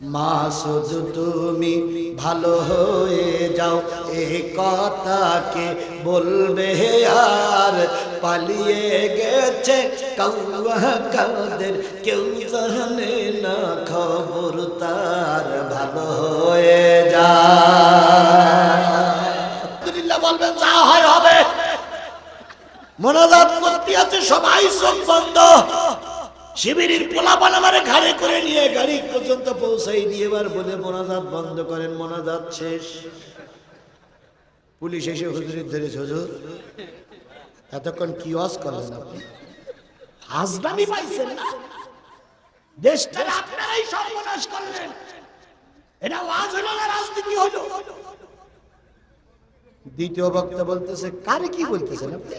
মাসুদ তুমি ভালো হয়ে যাও। এ কথাকে বলবে আর পালিয়ে গেছে কাদের। কেউ জানে না খবর তার ভালো হয়ে যা বলবেন, যা হয় হবে। মোনাজাত করতে আছে সবাই চোখ বন্ধ। শিবিরের পোলাপান আমারে ঘাড়ে করে নিয়ে গাড়ি পর্যন্ত পৌঁছাই দিয়ে এবার বলে মোনাজাত বন্ধ করেন, মোনাজাত শেষ। পুলিশ এসে হুজুরের ধরেছে হুজুর, এতক্ষণ কি ওয়াজ করলেন আপনি? হাজরামি পাইছেন না। দেশটা আপনারাই সর্বনাশ করলেন। এটা ওয়াজ হলো না রাজনীতি হলো? দ্বিতীয় বক্তা বলতেছে, কারে কি বলতেছেন আপনি?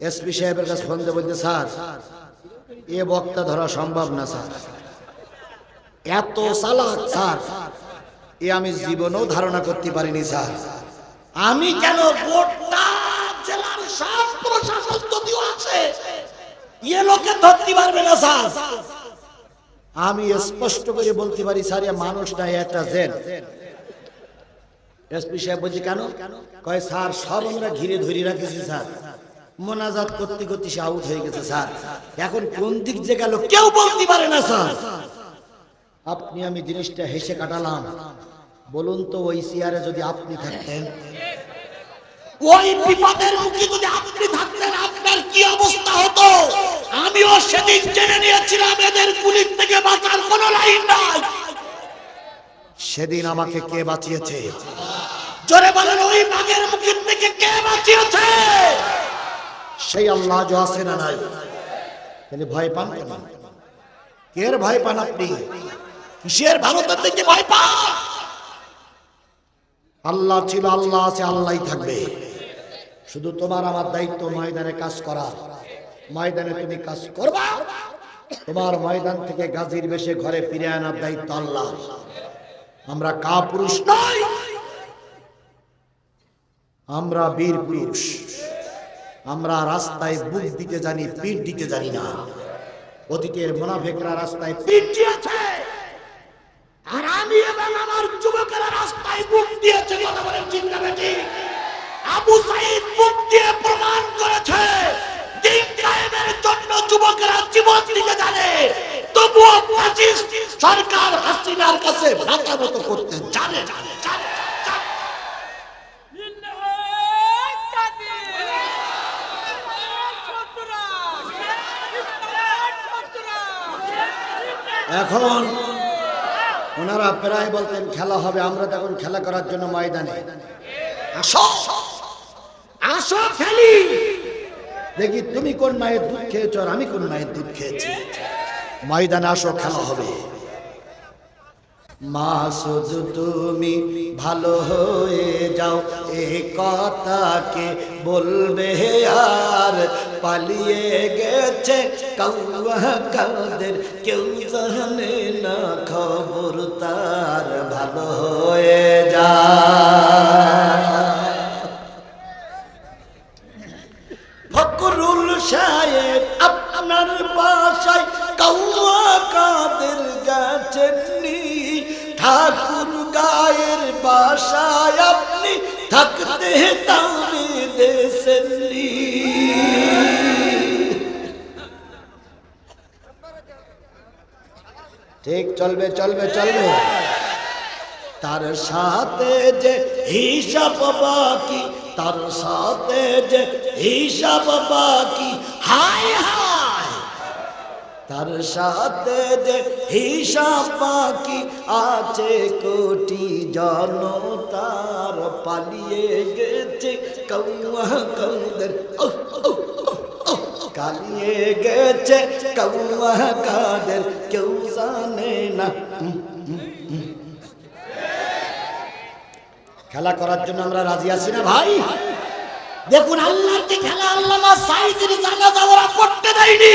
এসপি সাহেবের কাছে ফোন দিয়ে বলতে স্যার, এ বক্তা ধরা সম্ভব না, স্যার। এত চালাক, স্যার। এ আমি জীবনেও ধারণা করতে পারিনি, স্যার। আমি কেন গোটা লোকে ধরতে পারবে না, স্যার। আমি স্পষ্ট করে বলতে পারি, স্যার, এ মানুষ নাই একটা জেন এসপি সাহেব বলছি, কেন? কয়, স্যার, সব আমরা ঘিরে ধরে রাখেছি, স্যার। মোনাজাত করতে করতে সে আউট হয়ে গেছে, স্যার। এখন কোন দিক যে গেল কেউ বলতে পারে না, স্যার। আপনি আমি জিনিসটা হেসে কাটালাম। বলুন তো, ওই চেয়ারে যদি আপনি থাকতেন। ওই বিপদের মুখে যদি আপনি থাকতেন, আপনার কি অবস্থা হতো? আমিও সেদিন জেনে নিয়েছিলাম, এদের পুলিশ থেকে বাঁচার কোনো লাইন নাই। সেদিন আমাকে কে বাঁচিয়েছে? জোরে বলেন, ওই বাঘের মুখের থেকে কে বাঁচিয়েছে? সেই আল্লাহ যে আছে না নাই? তাহলে ভয় পান কেন? কের ভয় পান আপনি? কিসের ভারতের থেকে ভয় পান? আল্লাহ ছিল, আল্লাহ আছে, আল্লাহই থাকবে। শুধু তোমার আমার দায়িত্ব ময়দানে কাজ করা। ময়দানে তুমি কাজ করবা। তোমার ময়দান থেকে গাজীর বেশে ঘরে ফিরে আনার দায়িত্ব আল্লাহ। আমরা কা পুরুষ নই। আমরা বীর পুরুষ। আমরা রাস্তায় বুক দিতে জানি, পিঠ দিতে জানি না। অতীতের মোনাফেকরা রাস্তায় পিঠ দিয়েছে। আর আমি এবং আমার যুবকেরা রাস্তায় বুক দিয়েছে, কথা বলেন চিন্তা বেটি? আবু সাইদ বুক দিয়ে প্রমাণ করেছে, দিন কায়েমের জন্য যুবকেরা জীবন দিতে জানে। তবুও সরকার হাসিনার কাছে ভাতা মতো করতে জানে জানে জানে। এখন ওনারা প্রায় বলতেন, খেলা হবে, আমরা তখন খেলা করার জন্য ময়দানে। আসো খেলি। দেখি, তুমি কোন মায়ের দুধ খেয়েছ আর আমি কোন মায়ের দুধ খেয়েছি? ময়দানে আসো, খেলা হবে। মাসুদ তুমি ভালো হয়ে যাও। এ কথাকে বলবে আর পালিয়ে গেছে কাদের। কেউ জানে না খবর তার ভালো হয়ে যা ফকরুল সাহেব আপনার বাসায় কৌয়া কাদের গেছেননি ঠাকুর গায়ের বাসায় আপনি থাকতে তাহলে দেশেননি। ঠিক চলবে চলবে চলবে। তার সাথে যে হিসাব বাকি, তার সাথে যে হিসাব বাকি, হায় হায়। তার সাথে যে হিসাব বাকি আছে, কোটি জনতার পালিয়ে গেছে। কৌয়া কৌদের কালিয়ে গেছে। কৌয়া কাদের, কেউ জানে না। খেলা করার জন্য আমরা রাজি আছি না ভাই? দেখুন, আল্লাহর যে খেলা, আল্লাহ সাইদের জানাজা ওরা পড়তে দেয়নি।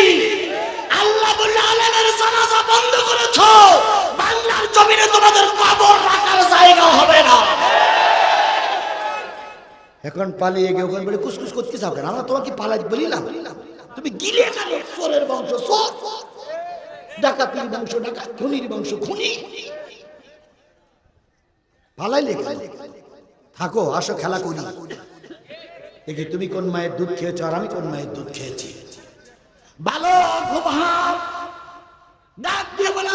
এখন পালিয়ে গিয়ে ওখানে বলে, কুসকুস করতে চাও আমরা তোমাকে পালাই বলিলাম। তুমি গিলে বংশ ডাকাতির বংশ, ডাকাত, খুনির বংশ, খুনি। পালাইলে থাকো, আসো, খেলা করি। তুমি কোন মায়ের দুধ খেয়েছো আর আমি কোন মায়ের দুধ খেয়েছি? বালক ভাব ডাক দিয়ে বলে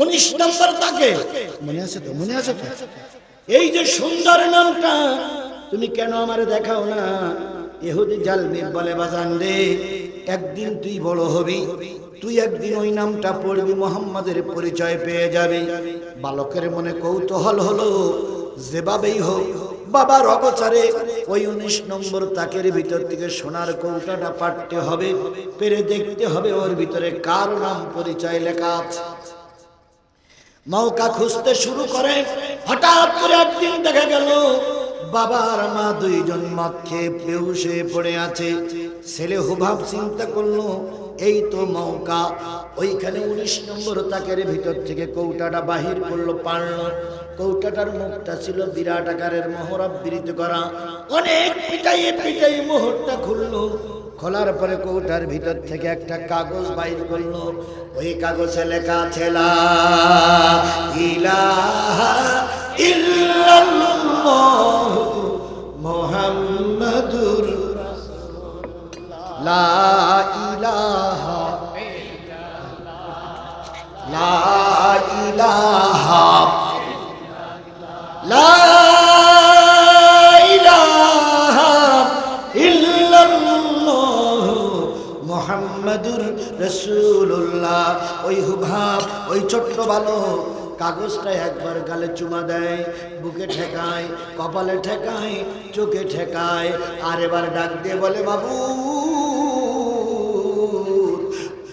উনিশ নম্বর তাকে। মনে আছে তো? মনে আছে তো? এই যে সুন্দর নামটা, তুমি কেন আমারে দেখাও না? এহুদি জালমি বলে, বাজান রে, একদিন তুই বড় হবি। তুই একদিন ওই নামটা পড়বি, মোহাম্মদের পরিচয় পেয়ে যাবি। বালকের মনে কৌতূহল হলো, যেভাবেই হোক বাবার অগচারে ওই উনিশ নম্বর তাকের ভিতর থেকে সোনার কৌটাটা পাটতে হবে, পেরে দেখতে হবে ওর ভিতরে কার নাম পরিচয় লেখা আছে। নৌকা খুঁজতে শুরু করে, হঠাৎ করে একদিন দেখা গেল বাবার মা দুইজন মদ খেয়ে বেউসে পড়ে আছে। ছেলে হুভাব চিন্তা করল, এই তো নৌকা। ওইখানে উনিশ নম্বর তাকের ভিতর থেকে কৌটাটা বাহির করল পারল কৌটাটার মুখটা ছিল বিরাট আকারের মোহরাবৃত করা। অনেক পিটাইয়ে পিটাইয়ে মোহরটা খুললো। খোলার পরে কৌটার ভিতর থেকে একটা কাগজ বাইর করল। ওই কাগজে লেখা ছিল ইলাহা মুহাম্মাদুর লা রাসূলুল্লাহ, ওই হুভাব ওই ছোট্ট বালক, কাগজটা একবার গালে চুমা দেয়, বুকে ঠেকায়, কপালে ঠেকায়, চোখে ঠেকায়, আর এবার ডাক দিয়ে বলে, বাবু,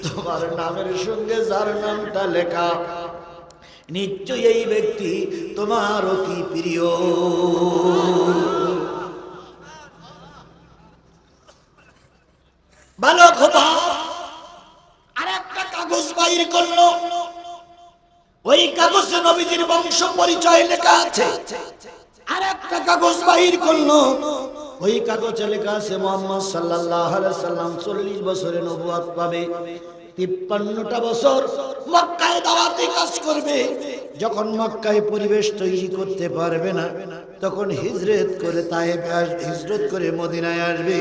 তোমার নামের সঙ্গে যার নামটা লেখা, নিশ্চয়ই এই ব্যক্তি তোমার অতি প্রিয় ভালো খোদা আর একটা কাগজ বাইর করল ওই কাগজে নবীজির বংশ পরিচয় লেখা আছে। আর একটা কাগজ বাহির করল। ওই কাগজে লেখা আছে, মোহাম্মদ আলাইহি সাল্লাম চল্লিশ বছরে নবুয়াত পাবে। তিপ্পান্নটা বছর মক্কায় দাওয়াতি কাজ করবে। যখন মক্কায় পরিবেশ তৈরি করতে পারবে না, তখন হিজরত করে তায়েব হিজরত করে মদিনায় আসবে।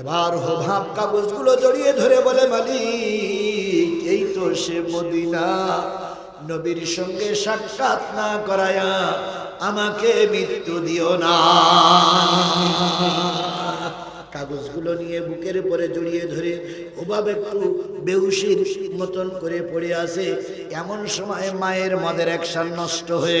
এবার হোভাব কাগজগুলো জড়িয়ে ধরে বলে, মালিক, এই তো সে মদিনা। নবীর সঙ্গে সাক্ষাৎ না করায়া আমাকে মৃত্যু দিও না। কাগজগুলো নিয়ে বুকের উপরে জড়িয়ে ধরে ওভাবে একটু বেউসির মতন করে পড়ে আছে। এমন সময় মায়ের মদের একসান নষ্ট হয়ে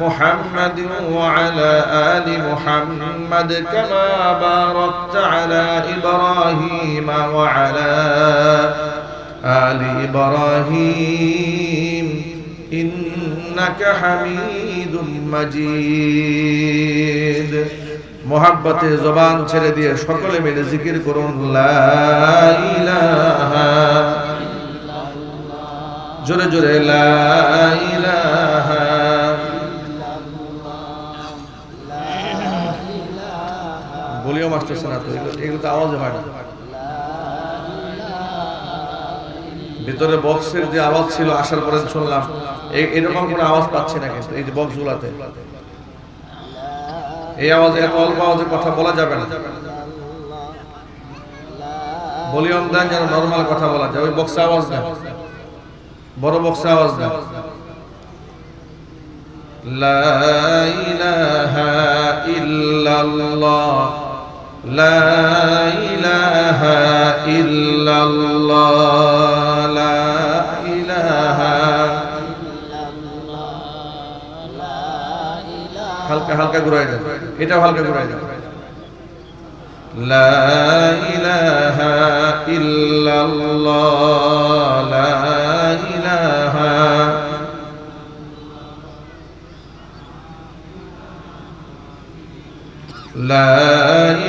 محمد وعلى آل محمد كما باركت على إبراهيم وعلى آل إبراهيم إنك حميد مجيد মোহাব্বতে জবান ছেড়ে দিয়ে সকলে মিলে জিকির করুন লা ইলাহা জোরে জোরে লা বলিও মাস্টার না তো, এগুলো- তো আওয়াজ হয় না। ভিতরে বক্সের যে আওয়াজ ছিল, আসার পরে শুনলাম এরকম কোনো আওয়াজ পাচ্ছি না কিন্তু, এই যে বক্স গুলাতে এই আওয়াজে এত অল্প আওয়াজে কথা বলা যাবে না। ভলিউম দেন যেন নর্মাল কথা বলা যায়, ওই বক্সে আওয়াজ দেন। বড় বক্সে আওয়াজ দেন। লা ইলাহা ইল্লাল্লাহ। لا إله إلا الله. لا إله. إلا الله لا إله إلا الله ঘুরাই দেন। لا إله إلا الله لا إله لا إله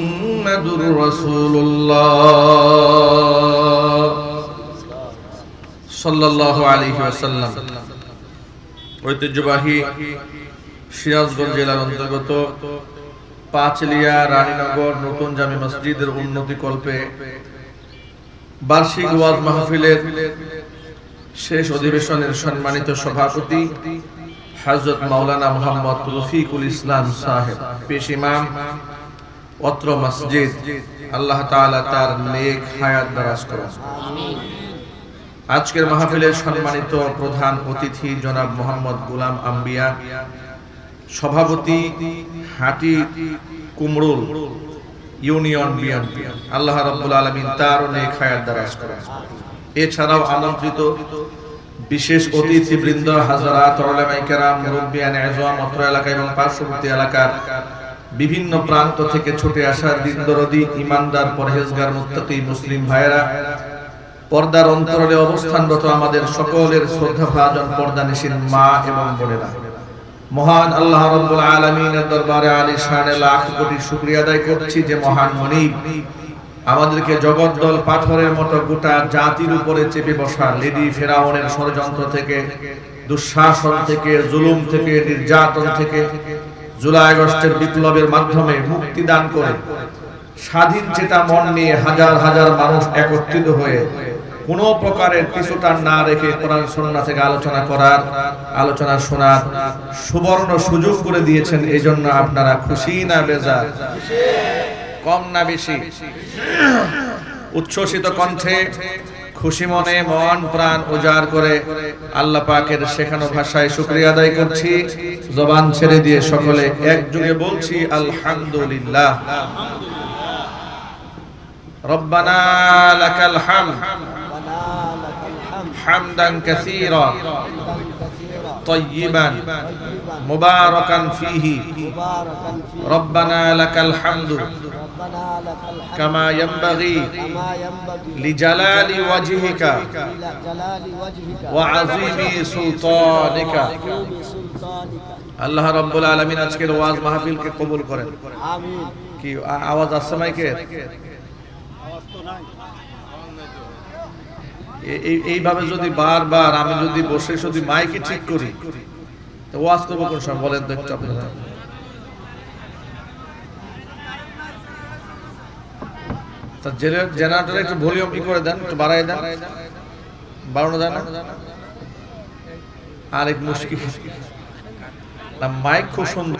মুহাম্মাদুর রাসূলুল্লাহ। সাল্লাল্লাহু আলাইহি ওয়াসাল্লাম। ঐতিহ্যবাহী সিরাজগঞ্জ জেলার অন্তর্গত পাঁচলিয়া রানীনগর নতুন জামি মসজিদের উন্নতি কল্পে বার্ষিক ওয়াজ মাহফিলের শেষ অধিবেশনের সম্মানিত সভাপতি হযরত মাওলানা মোহাম্মদ রফিকুল ইসলাম সাহেব। পেশ ইমাম অত্র মসজিদ, আল্লাহ তাআলা তার নেক হায়াত দারাজ করুন। আজকের মাহফিলের সম্মানিত প্রধান অতিথি জনাব মোহাম্মদ গুলাম আম্বিয়া, সভাপতি হাটি কুমরুল, ইউনিয়ন বিএনপি। আল্লাহ রাব্বুল আলামিন তার নেক হায়াত দারাজ করেন। এছাড়াও আমন্ত্রিত বিশেষ অতিথি বৃন্দ হাজারাত, ওলামায়ে কেরাম মুরব্বিয়ান আযম অত্র এলাকা এবং পার্শ্ববর্তী এলাকার বিভিন্ন প্রান্ত থেকে ছুটে আসা দিনদরদি ইমানদার পরহেজগার মুত্তাকি মুসলিম ভাইয়েরা, পর্দার অন্তরালে অবস্থানরত আমাদের সকলের শ্রদ্ধাভাজন পর্দানিসীন মা এবং বোনেরা। মহান আল্লাহ রাব্বুল আলামিনের দরবারে আলী শানে লাখ কোটি শুকরিয়া আদায় করছি যে মহান মনিব আমাদেরকে জগদ্দল পাথরের মতো গোটা জাতির উপরে চেপে বসা লেডি ফেরাউনের ষড়যন্ত্র থেকে, দুঃশাসন থেকে, জুলুম থেকে, নির্যাতন থেকে জুলাই আগস্টের বিপ্লবের মাধ্যমে মুক্তি দান করে স্বাধীন চেতা মন নিয়ে হাজার হাজার মানুষ একত্রিত হয়ে কোনো প্রকারের পিছুটান না রেখে কোরআন সুন্নাহ থেকে আলোচনা করার, আলোচনা শোনার সুবর্ণ সুযোগ করে দিয়েছেন। এই জন্য আপনারা খুশি না বেজার? কম না বেশি? উচ্ছ্বসিত কণ্ঠে খুশি মনে মন প্রাণ উজাড় করে আল্লাহ পাকের শেখানো ভাষায় শুক্রিয়া আদায় করছি। জবান ছেড়ে দিয়ে সকলে একযোগে বলছি, আলহামদুলিল্লাহ। রব্বানা লাকাল হামদ। হামদান কাসীরা। طيبا طيبا مباركا فيه مباركا فيه ربنا لك الحمد ربنا لك الحمد كما ينبغي كما ينبغي لجلال وجهك إلى جلال وجهك وعظيم سلطانك وعظيم سلطانك আল্লাহ রাব্বুল আলামিন আজকের ওয়াজ মাহফিলকে কবুল করেন آمين কি আ- আওয়াজ আসছে মাইকের এ- এই- এইভাবে যদি বারবার আমি যদি বসে যদি মাইকে ঠিক করি ওয়াজ করব কোন সময়? বলেন তো একটু আপনারা। একটু ভলিউম ই করে দেন না? আরেক মুশকিল। মাইক খুব সুন্দর।